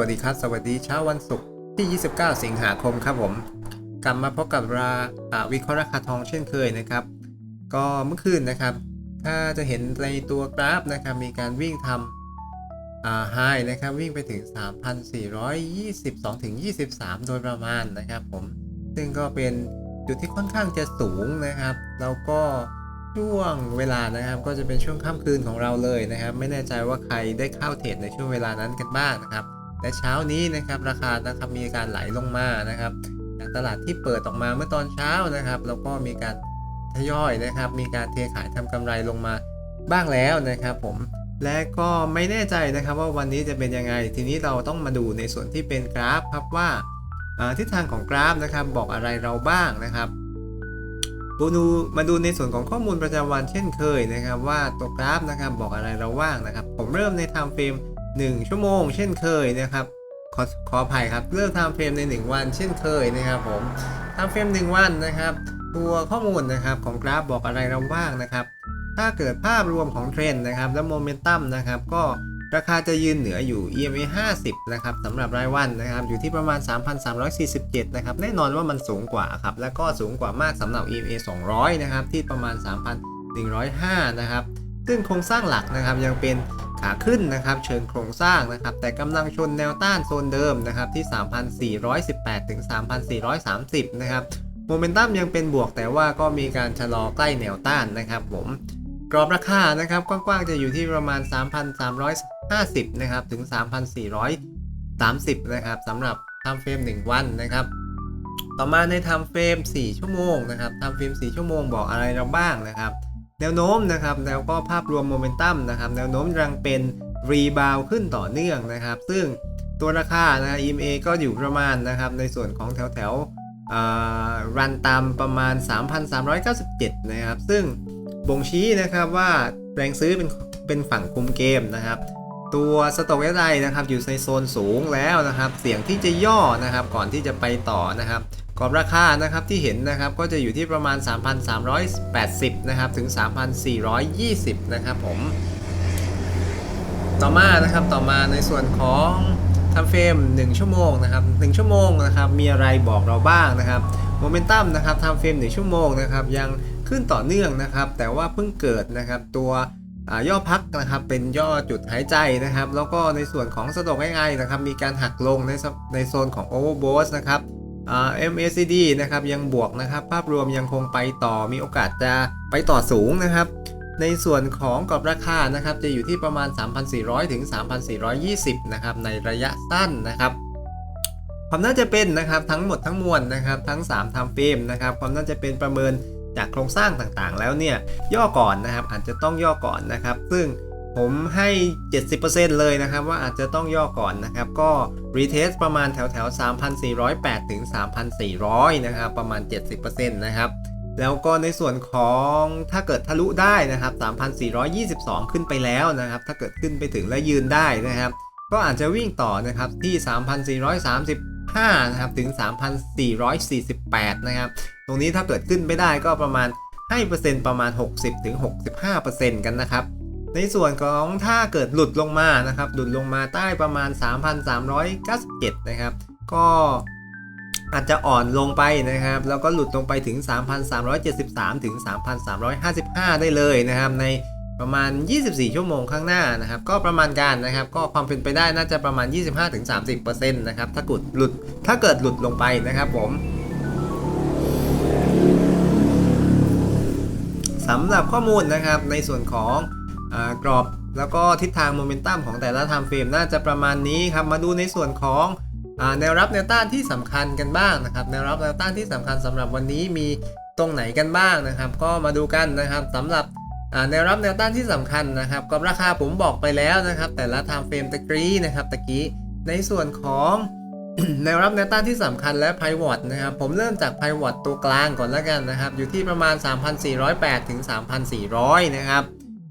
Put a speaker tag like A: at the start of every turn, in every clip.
A: วัสดีครับ สวัสดีเช้าวันศุกร์ที่ 29 สิงหาคมครับผม กลับมาพบกับราอวิเคราะห์ราคาทองเช่นเคยนะครับ ก็เมื่อคืนนะครับ ถ้าจะเห็นในตัวกราฟนะครับ มีการวิ่งทำไฮนะครับ วิ่งไปถึง 3,422ถึง23 โดยประมาณนะครับผม ซึ่งก็เป็นจุดที่ค่อนข้างจะสูงนะครับ แล้วก็ช่วงเวลานะครับก็จะเป็นช่วงค่ำคืนของเราเลยนะครับ ไม่แน่ใจว่าใครได้เข้าเทรดในช่วงเวลานั้นกันบ้างนะครับ แต่เช้านี้นะครับราคานะครับมีการไหลลงมานะครับจากตลาดที่เปิดออกมาเมื่อตอนเช้านะครับแล้วก็มีการทยอยนะครับ มีการเทขายทำกำไรลงมาบ้างแล้วนะครับ ผมและก็ไม่แน่ใจนะครับว่าวันนี้จะเป็นยังไง ทีนี้เราต้องมาดูในส่วนที่เป็นกราฟครับว่าทิศทางของกราฟนะครับบอกอะไรเราบ้างนะครับดูดูมาดูในส่วนของข้อมูลประจำวันเช่นเคยนะครับ ว่าตัวกราฟนะครับบอกอะไรเราบ้างนะครับ ผมเริ่มใน time frame 1 ชั่วโมง เช่นเคยนะครับ ขอขออภัยครับเริ่ม time frame ใน 1 วัน เช่นเคยนะครับผม time frame 1วันนะครับ ตัวข้อมูลนะครับของกราฟบอกอะไรเราบ้างนะครับ ถ้าเกิดภาพรวมของเทรนด์นะครับและโมเมนตัมนะครับก็ราคาจะยืนเหนืออยู่ EMA 50 นะครับสำหรับรายวันนะครับ อยู่ที่ประมาณ 3,347 นะครับ แน่นอนว่ามันสูงกว่าครับ และก็สูงกว่ามากสำหรับ EMA 200 นะครับ ที่ประมาณ 3,105 นะครับ ซึ่งโครงสร้างหลักนะครับยังเป็นขาขึ้นนะครับเชิงโครงสร้างนะครับแต่กำลังชนแนวต้านโซนเดิมนะครับที่ 3,418 ถึง 3,430 นะครับโมเมนตัมยังเป็นบวกแต่ว่าก็มีการชะลอใกล้แนวต้านนะครับผมกรอบราคานะครับกว้างๆจะอยู่ที่ประมาณ 3,350 นะครับถึง 3,430 นะครับสำหรับทำเฟรม 1 วันนะครับ ต่อมาในทำเฟรม 4 ชั่วโมงนะครับทำเฟรม 4 ชั่วโมงบอกอะไรเราบ้างนะครับ แนวโน้มนะครับแล้วก็ภาพรวมโมเมนตัมนะครับแนวโน้มยังเป็นรีบาวขึ้นต่อเนื่องนะครับ ซึ่งตัวราคานะ EMA ก็อยู่ประมาณนะครับในส่วนของแถวแถวรันตามประมาณ 3,397 นะครับ ซึ่งบ่งชี้นะครับว่าแรงซื้อเป็นเป็นฝั่งคุมเกมนะครับ ตัวสต็อกเอสไอนะครับอยู่ในโซนสูงแล้วนะครับ เสี่ยงที่จะย่อนะครับก่อนที่จะไปต่อนะครับ กรอบราคานะครับที่เห็นนะครับก็จะอยู่ที่ประมาณ 3,380 นะครับถึง 3,420 นะครับผมต่อมานะครับต่อมาในส่วนของทำเฟรม1 ชั่วโมงนะครับ1ชั่วโมงนะครับมีอะไรบอกเราบ้างนะครับโมเมนตัมนะครับทำเฟรม1ชั่วโมงนะครับยังขึ้นต่อเนื่องนะครับ แต่ว่าเพิ่งเกิดนะครับตัวอ่าย่อพักนะครับเป็นย่อจุดหายใจนะครับ แล้วก็ในส่วนของสตอกง่ายๆนะครับมีการหักลงในในโซนของ Overbought นะครับ MACD นะครับยังบวกนะครับ ภาพรวมยังคงไปต่อมีโอกาสจะไปต่อสูงนะครับ ในส่วนของกรอบราคานะครับ จะอยู่ที่ประมาณ 3,400 ถึง 3,420 นะครับ ในระยะสั้นนะครับ ความน่าจะเป็นนะครับทั้งหมดทั้งมวลนะครับ ทั้ง3 time frame นะครับ ความน่าจะเป็นประเมินจากโครงสร้างต่างๆ แล้วเนี่ยย่อก่อนนะครับอาจจะต้องย่อก่อนนะครับ ซึ่ง ผมให้ 70%เลยนะครับ ว่าอาจจะต้องย่อก่อนนะครับ ก็รีเทสประมาณแถวแถว3,408 ถึง 3,400 นะครับ ประมาณ 70%นะครับแล้วก็ในส่วนของถ้าเกิดทะลุได้นะครับ 3,422 ขึ้นไปแล้วนะครับ ถ้าเกิดขึ้นไปถึงและยืนได้นะครับ ก็อาจจะวิ่งต่อนะครับที่ 3,435 นะครับถึง 3,448 นะครับ ตรงนี้ถ้าเกิดขึ้นไม่ได้ก็ประมาณให้เปอร์เซ็นต์ประมาณ 60ถึง65%กันนะครับ ในส่วนของถ้าเกิดหลุดลงมานะครับหลุดลงมาใต้ประมาณ 3,397 นะครับ ก็อาจจะอ่อนลงไปนะครับ แล้วก็หลุดลงไปถึง 3,373 ถึง 3,355 ได้เลยนะครับ ในประมาณ 24 ชั่วโมงข้างหน้านะครับ ก็ประมาณการนะครับ ก็ความเป็นไปได้น่าจะประมาณ 25-30%นะครับ ถ้ากดหลุดถ้าเกิดหลุดลงไปนะครับผมสำหรับข้อมูลนะครับในส่วนของ กรอบแล้วก็ทิศทางโมเมนตัมของแต่ละไทม์เฟรมน่าจะประมาณนี้ครับ มาดูในส่วนของอแนวรับแนวต้านที่สำคัญกันบ้างนะครับ แนวรับแนวต้านที่สำคัญสำหรับวันนี้มีตรงไหนกันบ้างนะครับ ก็มาดูกันนะครับสำหรับแนวรับแนวต้านที่สำคัญนะครับกรอบราคาผมบอกไปแล้วนะครับ แต่ละไทม์เฟรมตะกี้นะครับตะกี้ในส่วนของแนวรับแนวต้านที่สำคัญและไพวอตนะครับ ผมเริ่มจากไพวอตตัวกลางก่อนแล้วกันนะครับ อยู่ที่ประมาณ 3,408 ถึง 3,400 นะครับ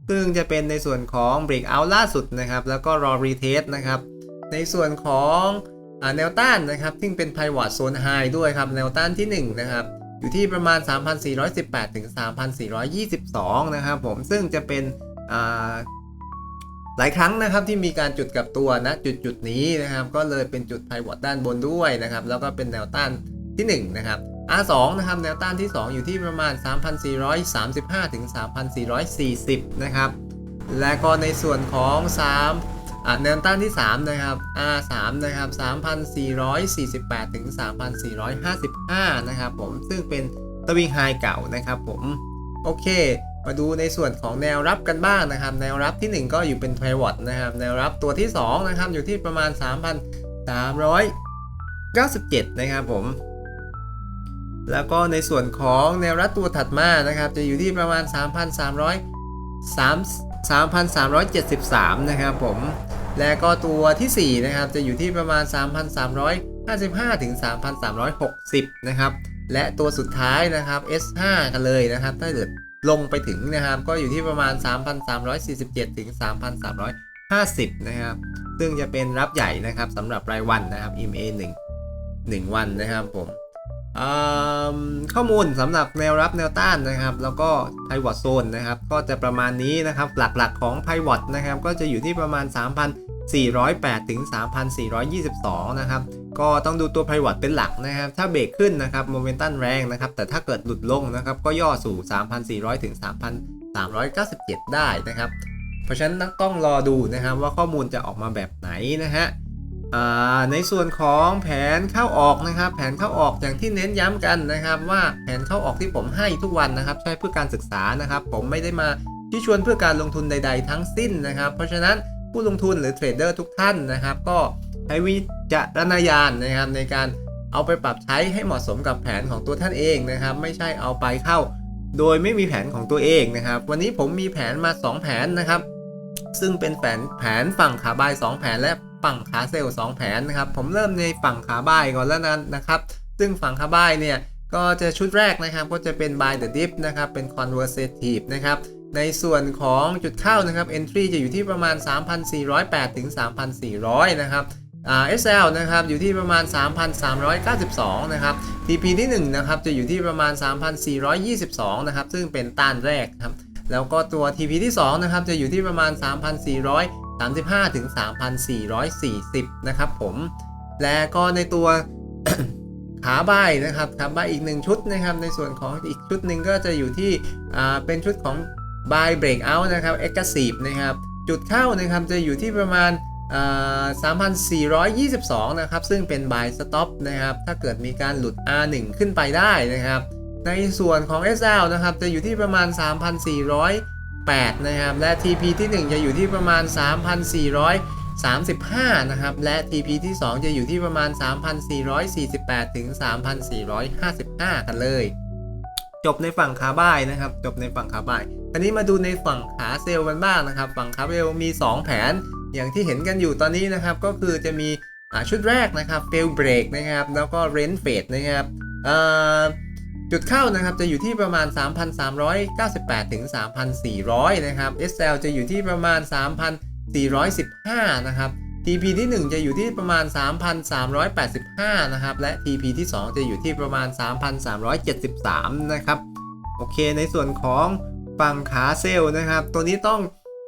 A: ซึ่งจะเป็นในส่วนของ breakout ล่าสุดนะครับ แล้วก็รอ retest นะครับ ในส่วนของแนวต้านนะครับที่เป็นไพวอตโซนไฮด้วยครับ แนวต้านที่ 1 นะครับ อยู่ที่ประมาณ 3,418 ถึง 3,422 นะครับผม ซึ่งจะเป็นหลายครั้งนะครับที่มีการจุดกับตัวนะจุดจุดนี้นะครับ ก็เลยเป็นจุดไพวอตด้านบนด้วยนะครับ แล้วก็เป็นแนวต้านที่ 1 นะครับ R2 นะครับแนวต้านที่ 2 อยู่ที่ประมาณ 3,435 ถึง 3,440 นะครับ และก็ในส่วนของ3แนวต้านที่ 3 นะครับ R3 นะครับ 3,448 ถึง 3,455 นะครับผม ซึ่งเป็นตวิงไฮเก่านะครับผม โอเค มาดูในส่วนของแนวรับกันบ้างนะครับ แนวรับที่ 1 ก็อยู่เป็น p i v o t นะครับ แนวรับตัวที่ 2 นะครับ อยู่ที่ประมาณ 3,397 นะครับผม แล้วก็ในส่วนของแนวรับตัวถัดมานะครับจะอยู่ที่ประมาณ 3,300 3,373 นะครับผม และก็ตัวทีสี่ 4 นะครับ จะอยู่ที่ประมาณ 3,355 ถึง 3,360 นะครับ และตัวสุดท้ายนะครับ S5 กันเลยนะครับ ถ้าเกิดลงไปถึงนะครับ ก็อยู่ที่ประมาณ 3,347 ถึง 3,350 นะครับ ซึ่งจะเป็นรับใหญ่นะครับสำหรับรายวันนะครับ EMA 1 1 วันนะครับผม ข้อมูลสำหรับแนวรับแนวต้านนะครับ แล้วก็ Pivot Zone นะครับก็จะประมาณนี้นะครับหลักๆของ Pivot นะครับก็จะอยู่ที่ประมาณ 3,408 ถึง 3,422 นะครับก็ต้องดูตัว Pivot เป็นหลักนะครับ ถ้าเบรกขึ้นนะครับโมเมนตัมแรงนะครับ แต่ถ้าเกิดหลุดลงนะครับก็ย่อสู่ 3,400 ถึง 3,397 ได้นะครับ เพราะฉะนั้นต้องรอดูนะครับว่าข้อมูลจะออกมาแบบไหนนะฮะ ในส่วนของแผนเข้าออกนะครับ แผนเข้าออกอย่างที่เน้นย้ำกันนะครับ ว่าแผนเข้าออกที่ผมให้ทุกวันนะครับ ใช้เพื่อการศึกษานะครับ ผมไม่ได้มาที่ชวนเพื่อการลงทุนใด ๆ ทั้งสิ้นนะครับ เพราะฉะนั้นผู้ลงทุนหรือเทรดเดอร์ทุกท่านนะครับ ก็ใช้วิจารณญาณนะครับในการเอาไปปรับใช้ให้เหมาะสมกับแผนของตัวท่านเองนะครับ ไม่ใช่เอาไปเข้า โดยไม่มีแผนของตัวเองนะครับ วันนี้ผมมีแผนมา 2 แผนนะครับ ซึ่งเป็นแผนแผนฝั่งขาบาย 2 แผนและ ฝั่งขาเซลล์2แผนนะครับ ผมเริ่มในฝั่งขาบ่ายก่อนแล้วนั้นนะครับ ซึ่งฝั่งขาบ่ายเนี่ยก็จะชุดแรกนะครับก็จะเป็น buy the dip นะครับเป็น conversative นะครับในส่วนของจุดเข้านะครับ entry จะอยู่ที่ประมาณ 3,408 ถึง 3,400 นะครับอ่า SL นะครับอยู่ที่ประมาณ 3,392 นะครับ TP ที่1นะครับจะอยู่ที่ประมาณ 3,422 นะครับ ซึ่งเป็นต้านแรกครับ แล้วก็ตัว TP ที่2นะครับจะอยู่ที่ประมาณ 3,435ถึง 3,440 นะครับผม และก็ในตัวขาใบานะครับขาใบาอีกหนึ่งชุดนะครับ ในส่วนของอีกชุดหนึ่งก็จะอยู่ที่เป็นชุดของ buy breakout นะครับ aggressive นะครับ จุดเข้านะครับจะอยู่ที่ประมาณอ่า3,422 นะครับ ซึ่งเป็น buy stop นะครับ ถ้าเกิดมีการหลุด R1 ขึ้นไปได้นะครับ ในส่วนของ SL นะครับ จะอยู่ที่ประมาณ 8นะครับ และ TP ที่ 1 จะอยู่ที่ประมาณ 3,435 นะครับ และ TP ที่ 2 จะอยู่ที่ประมาณ 3,448 ถึง 3,455 กันเลย จบในฝั่งขาบ่ายนะครับ จบในฝั่งขาบ่ายอันนี้มาดูในฝั่งขาเซลล์กันบ้างนะครับ ฝั่งขาเซลล์มี 2 แผน อย่างที่เห็นกันอยู่ตอนนี้นะครับ ก็คือจะมีชุดแรกนะครับ fail break นะครับ แล้วก็ rent fade นะครับอ่า จุดเข้านะครับจะอยู่ที่ประมาณ 3,398 ถึง 3,400 นะครับ SL จะอยู่ที่ประมาณ 3,415 นะครับ TP ที่ 1 จะอยู่ที่ประมาณ 3,385 นะครับ และ TP ที่ 2 จะอยู่ที่ประมาณ 3,373 นะครับ โอเค ในส่วนของฝั่งขาเซลล์นะครับ ตัวนี้ต้อง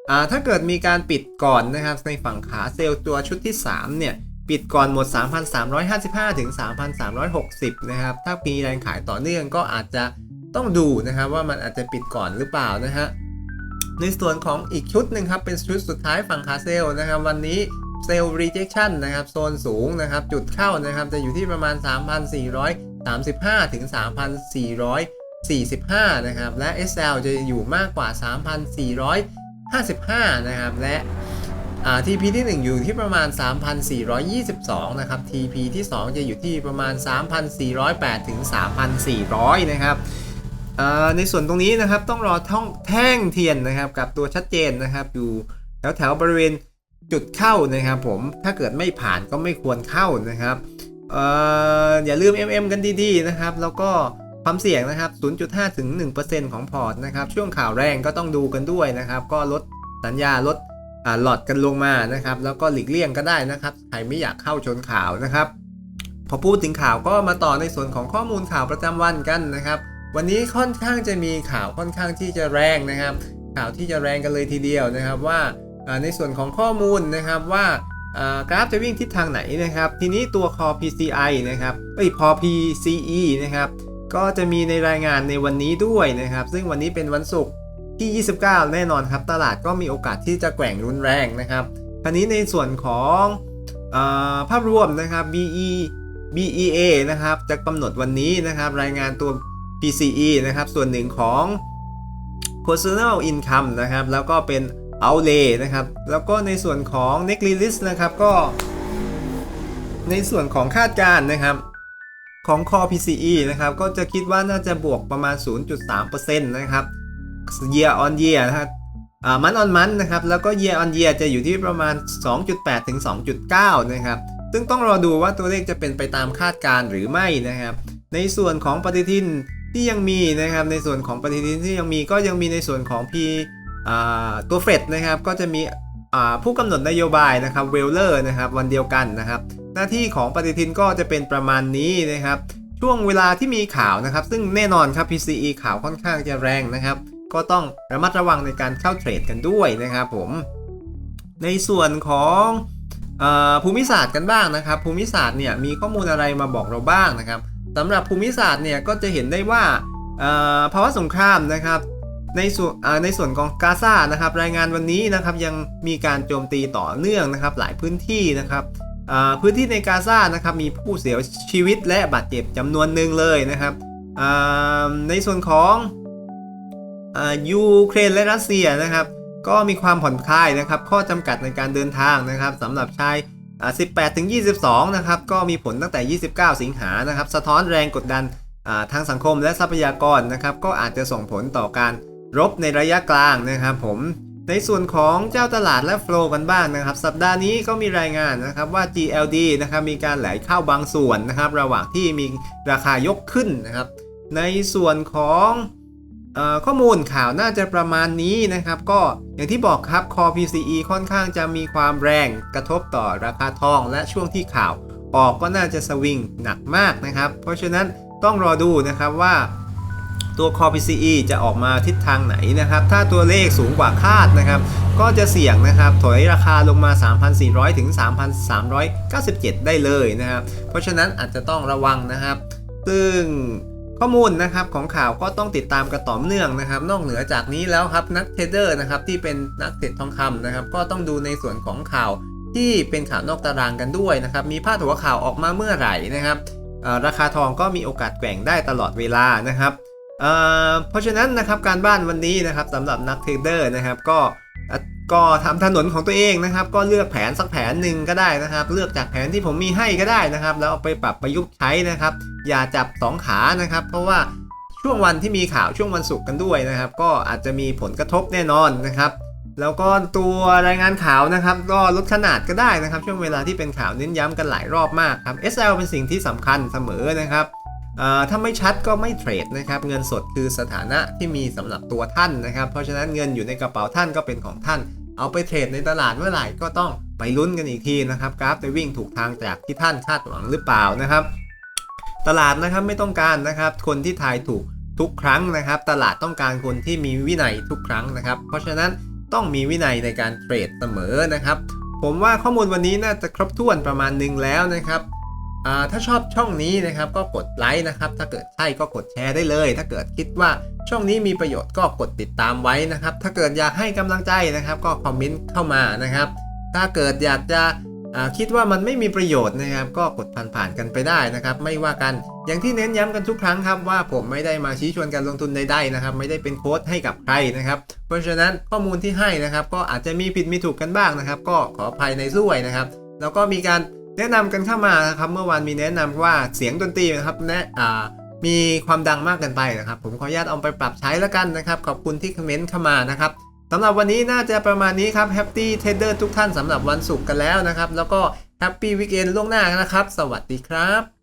A: อ่าถ้าเกิดมีการปิดก่อนนะครับ ในฝั่งขาเซลล์ตัวชุดที่ 3 เนี่ย ปิดก่อนหมด 3,355 ถึง 3,360 นะครับ ถ้ามีแรงขายต่อเนื่องก็อาจจะต้องดูนะครับว่ามันอาจจะปิดก่อนหรือเปล่านะฮะ ในส่วนของอีกชุดหนึ่งครับ เป็นชุดสุดท้ายฝั่งขาเซลนะครับ วันนี้เซลล์ rejection นะครับ โซนสูงนะครับ จุดเข้านะครับ จะอยู่ที่ประมาณ 3,435 ถึง 3,445 นะครับ และ SL จะอยู่มากกว่า 3,455 นะครับ และ อ่า TP ที่ 1 อยู่ที่ประมาณ 3,422 นะครับ TP ที่ 2 จะอยู่ที่ประมาณ 3,408 ถึง 3,400 นะครับในส่วนตรงนี้นะครับต้องรอท่องแท่งเทียนนะครับกับตัวชัดเจนนะครับ อยู่แถวแถวบริเวณจุดเข้านะครับ ผมถ้าเกิดไม่ผ่านก็ไม่ควรเข้านะครับออย่าลืม MM กันดีๆนะครับ แล้วก็ความเสี่ยงนะครับ 0.5ถึง1%ของพอร์ตนะครับ ช่วงข่าวแรงก็ต้องดูกันด้วยนะครับ ก็ลดสัญญาลด หลอดกันลงมานะครับ แล้วก็หลีกเลี่ยงก็ได้นะครับ ใครไม่อยากเข้าชนข่าวนะครับ พอพูดถึงข่าวก็มาต่อในส่วนของข้อมูลข่าวประจำวันกันนะครับ วันนี้ค่อนข้างจะมีข่าวค่อนข้างที่จะแรงนะครับ ข่าวที่จะแรงกันเลยทีเดียวนะครับว่าในส่วนของข้อมูลนะครับว่ากราฟจะวิ่งทิศทางไหนนะครับ ทีนี้ตัว Core PCI นะครับเอ้ย Core PCE นะครับก็จะมีในรายงานในวันนี้ด้วยนะครับ ซึ่งวันนี้เป็นวันศุกร์ ที่ 29 แน่นอนครับ ตลาดก็มีโอกาสที่จะแกว่งรุนแรงนะครับ คราวนี้ในส่วนของอภาพรวมนะครับ BE BEA นะครับ จะกำหนดวันนี้นะครับ รายงานตัว PCE นะครับ ส่วนหนึ่งของ personal income นะครับ แล้วก็เป็น outlay นะครับ แล้วก็ในส่วนของ next release นะครับก็ ในส่วนของคาดการณ์นะครับของ Core PCE นะครับ ก็จะคิดว่าน่าจะบวกประมาณ 0.3%นะครับ year on year นะครับมันออนมันนะครับ แล้วก็ year on year จะอยู่ที่ประมาณ 2.8 ถึง 2.9 นะครับ ซึ่งต้องรอดูว่าตัวเลขจะเป็นไปตามคาดการ์หรือไม่นะครับ ในส่วนของปฏิทินที่ยังมีนะครับ ในส่วนของปฏิทินที่ยังมีก็ยังมีในส่วนของ P อ่าตัวเฟดนะครับ ก็จะมีผู้กำหนดนโยบายนะครับเวลเลอร์นะครับวันเดียวกันนะครับ หน้าที่ของปฏิทินก็จะเป็นประมาณนี้นะครับ ช่วงเวลาที่มีข่าวนะครับ ซึ่งแน่นอนครับ PCE ข่าวค่อนข้างจะแรงนะครับ ก็ต้องระมัดระวังในการเข้าเทรดกันด้วยนะครับผมในส่วนของออภูมิศาสตร์กันบ้างนะครับ ภูมิศาสตร์เนี่ยมีข้อมูลอะไรมาบอกเราบ้างนะครับสำหรับภูมิศาสตร์เนี่ยก็จะเห็นได้ว่าภาวะสงครามนะครับในส่วนในส่วนของกาซานะครับรายงานวันนี้นะครับยังมีการโจมตีต่อเนื่องนะครับหลายพื้นที่นะครับพื้นที่ในกาซานะครับมีผู้เสียชีวิตและบาดเจ็บจำนวนหนึ่งเลยนะครับในส่วนของ ยูเครนและรัสเซียนะครับ ก็มีความผ่อนคลายนะครับ ข้อจำกัดในการเดินทางนะครับสำหรับชาย 18 ถึง 22 นะครับ ก็มีผลตั้งแต่ 29 สิงหานะครับ สะท้อนแรงกดดันทางสังคมและทรัพยากรนะครับ ก็อาจจะส่งผลต่อการรบในระยะกลางนะครับผม ในส่วนของเจ้าตลาดและโฟล์กันบ้างนะครับ สัปดาห์นี้ก็มีรายงานนะครับว่า GLD นะครับ มีการไหลเข้าบางส่วนนะครับ ระหว่างที่มีราคายกขึ้นนะครับ ในส่วนของ ข้อมูลข่าวน่าจะประมาณนี้นะครับ ก็อย่างที่บอกครับ Core PCE ค่อนข้างจะมีความแรงกระทบต่อราคาทองและช่วงที่ข่าว ออกก็น่าจะสวิงหนักมากนะครับ เพราะฉะนั้นต้องรอดูนะครับว่าตัว Core PCE จะออกมาทิศทางไหนนะครับ ถ้าตัวเลขสูงกว่าคาดนะครับ ก็จะเสี่ยงนะครับถอยราคาลงมา 3,400 ถึง 3,397 ได้เลยนะครับ เพราะฉะนั้นอาจจะต้องระวังนะครับ ซึ่ง ข้อมูลนะครับของข่าวก็ต้องติดตามกันต่อเนื่องนะครับ นอกเหนือจากนี้แล้วครับนักเทรดเดอร์นะครับที่เป็นนักเทรดทองคำนะครับ ก็ต้องดูในส่วนของข่าวที่เป็นข่าวนอกตารางกันด้วยนะครับ มีพาดหัวข่าวออกมาเมื่อไหร่นะครับราคาทองก็มีโอกาสแกว่งได้ตลอดเวลานะครับเเพราะฉะนั้นนะครับการบ้านวันนี้นะครับสำหรับนักเทรดเดอร์นะครับก็ ก็ทำถนนของตัวเองนะครับ ก็เลือกแผนสักแผนหนึ่งก็ได้นะครับ เลือกจากแผนที่ผมมีให้ก็ได้นะครับ แล้วเอาไปปรับประยุกต์ใช้นะครับ อย่าจับสองขานะครับ เพราะว่าช่วงวันที่มีข่าวช่วงวันศุกร์กันด้วยนะครับ ก็อาจจะมีผลกระทบแน่นอนนะครับแล้วก็ตัวรายงานข่าวนะครับก็ลดขนาดก็ได้นะครับ ช่วงเวลาที่เป็นข่าวเน้นย้ำกันหลายรอบมากครับ SL เป็นสิ่งที่สำคัญเสมอนะครับถ้าไม่ชัดก็ไม่เทรดนะครับ เงินสดคือสถานะที่มีสำหรับตัวท่านนะครับ เพราะฉะนั้นเงินอยู่ในกระเป๋าท่านก็เป็นของท่าน เอาไปเทรดในตลาดเมื่อไหร่ก็ต้องไปลุ้นกันอีกทีนะครับกราฟจะวิ่งถูกทางจากที่ท่านคาดหวังหรือเปล่านะครับ ตลาดนะครับไม่ต้องการนะครับคนที่ทายถูกทุกครั้งนะครับ ตลาดต้องการคนที่มีวินัยทุกครั้งนะครับ เพราะฉะนั้นต้องมีวินัยในการเทรดเสมอนะครับ ผมว่าข้อมูลวันนี้น่าจะครบถ้วนประมาณหนึงแล้วนะครับ ถ้าชอบช่องนี้นะครับก็กดไลค์นะครับ ถ้าเกิดใช่ก็กดแชร์ได้เลย ถ้าเกิดคิดว่าช่องนี้มีประโยชน์ก็กดติดตามไว้นะครับ ถ้าเกิดอยากให้กำลังใจนะครับ ก็คอมเมนต์เข้ามานะครับ ถ้าเกิดอยากจะคิดว่ามันไม่มีประโยชน์นะครับ ก็กดผ่านๆกันไปได้นะครับ ไม่ว่ากันอย่างที่เน้นย้ำกันทุกครั้งครับว่าผมไม่ได้มาชี้ชวนการลงทุนใดๆนะครับ ไม่ได้เป็นโค้ดให้กับใครนะครับ เพราะฉะนั้นข้อมูลที่ให้นะครับ ก็อาจจะมีผิดมีถูกกันบ้างนะครับ ก็ขออภัยในส่วยนะครับ แล้วก็มีการ แนะนำกันเข้ามานะครับเมื่อวานมีแนะนำว่าเสียงดนตรีนะครับแนะอ่ามีความดังมากเกินไปนะครับ ผมขออนุญาตเอาไปปรับใช้แล้วกันนะครับ ขอบคุณที่คอมเมนต์เข้ามานะครับสำหรับวันนี้น่าจะประมาณนี้ครับแฮปปี้เทเดอร์ทุกท่านสำหรับวันศุกร์กันแล้วนะครับ แล้วก็แฮปปี้วีคเอนล่วงหน้านะครับ สวัสดีครับ